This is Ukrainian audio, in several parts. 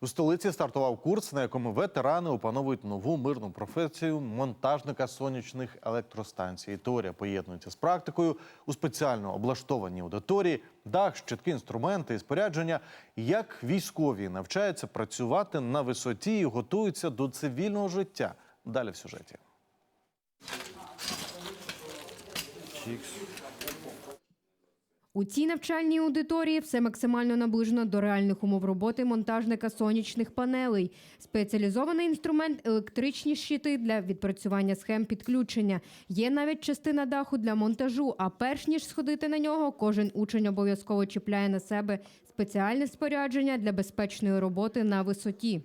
У столиці стартував курс, на якому ветерани опановують нову мирну професію монтажника сонячних електростанцій. Теорія поєднується з практикою у спеціально облаштованій аудиторії, дах, щитки, інструменти і спорядження. Як військові навчаються працювати на висоті і готуються до цивільного життя. Далі в сюжеті. У цій навчальній аудиторії все максимально наближено до реальних умов роботи монтажника сонячних панелей. Спеціалізований інструмент електричні щити для відпрацювання схем підключення. Є навіть частина даху для монтажу. А перш ніж сходити на нього, кожен учень обов'язково чіпляє на себе спеціальне спорядження для безпечної роботи на висоті.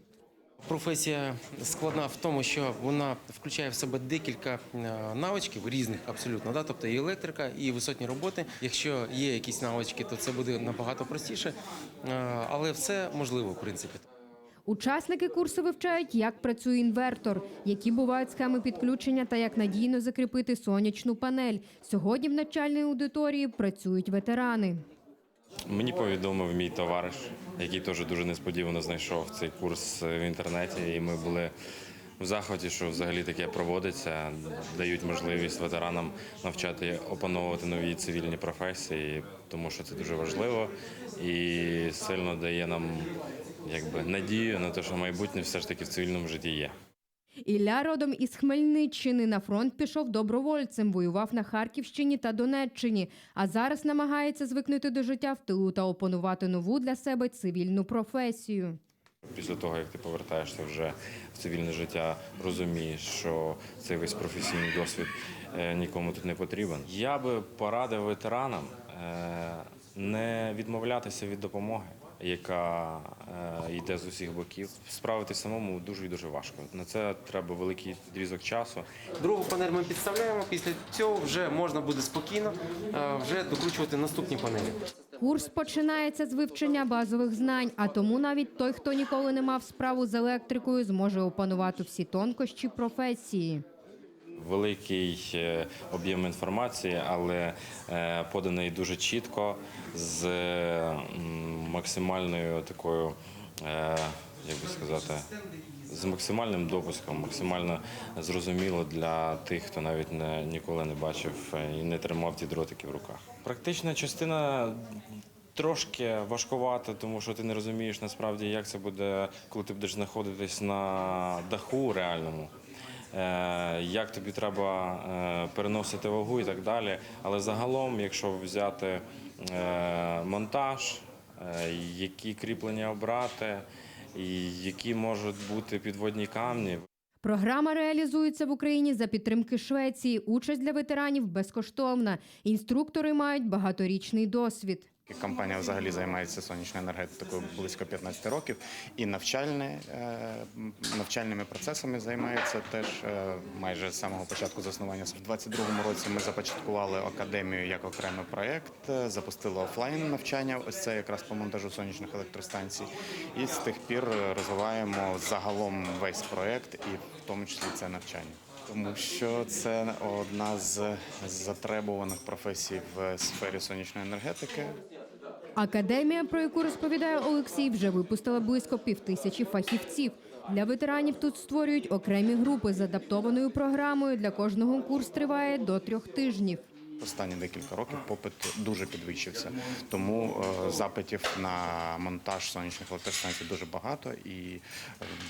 Професія складна в тому, що вона включає в себе декілька е, навичків різних абсолютно. Да? Тобто і електрика, і висотні роботи. Якщо є якісь навички, то це буде набагато простіше, Е, але все можливо, в принципі. Учасники курсу вивчають, як працює інвертор, які бувають схеми підключення та як надійно закріпити сонячну панель. Сьогодні в навчальній аудиторії працюють ветерани. Мені повідомив мій товариш, який теж дуже несподівано знайшов цей курс в інтернеті, і ми були в захваті, що взагалі таке проводиться, дають можливість ветеранам навчати опановувати нові цивільні професії, тому що це дуже важливо і сильно дає нам якби надію на те, що майбутнє все ж таки в цивільному житті є. Ілля родом із Хмельниччини на фронт пішов добровольцем, воював на Харківщині та Донеччині, а зараз намагається звикнути до життя в тилу та опанувати нову для себе цивільну професію. Після того, як ти повертаєшся вже в цивільне життя, розумієш, що цей весь професійний досвід е, нікому тут не потрібен. Я би порадив ветеранам е, не відмовлятися від допомоги, яка е, йде з усіх боків. Справитись самому дуже і дуже важко. На це треба великий відрізок часу. Другу панель ми підставляємо. Після цього вже можна буде спокійно е, вже докручувати наступні панелі. Курс починається з вивчення базових знань, а тому навіть той, хто ніколи не мав справу з електрикою, зможе опанувати всі тонкощі професії. Великий е, об'єм інформації, але е, поданий дуже чітко з е, максимальною такою, як би сказати, з максимальним допуском, максимально зрозуміло для тих, хто навіть не, ніколи не бачив і не тримав ті дротики в руках. Практична частина трошки важкувата, тому що ти не розумієш насправді, як це буде, коли ти будеш знаходитись на даху реальному. Е, як тобі треба е, переносити вагу і так далі. Але загалом, якщо взяти е, монтаж, які кріплення обрати, які можуть бути підводні камні. Програма реалізується в Україні за підтримки Швеції. Участь для ветеранів безкоштовна. Інструктори мають багаторічний досвід. Компанія взагалі займається сонячною енергетикою близько 15 років і навчальне, е, навчальними процесами займається теж е, майже з самого початку заснування. В 22-му році ми започаткували академію як окремий проєкт, е, запустили офлайн навчання. Ось це якраз по монтажу сонячних електростанцій. І з тих пір розвиваємо загалом весь проєкт, і в тому числі це навчання. Тому що це одна з затребуваних професій в сфері сонячної енергетики. Академія, про яку розповідає Олексій, вже випустила близько півтисячі фахівців. Для ветеранів тут створюють окремі групи з адаптованою програмою. Для кожного курс триває до трьох тижнів. Останні декілька років попит дуже підвищився, тому е, запитів на монтаж сонячних електростанцій дуже багато. І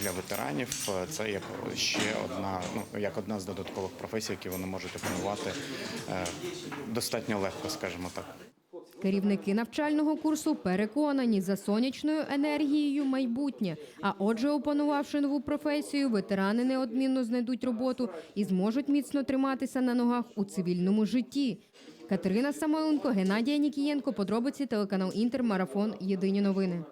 для ветеранів е, це як ще одна, ну як одна з додаткових професій, які вони можуть опанувати е, достатньо легко, скажімо так. Керівники навчального курсу переконані за сонячною енергією майбутнє. А отже, опанувавши нову професію, ветерани неодмінно знайдуть роботу і зможуть міцно триматися на ногах у цивільному житті. Катерина Самойленко, Геннадія Нікієнко. Подробиці телеканал Інтер. Марафон. Єдині новини.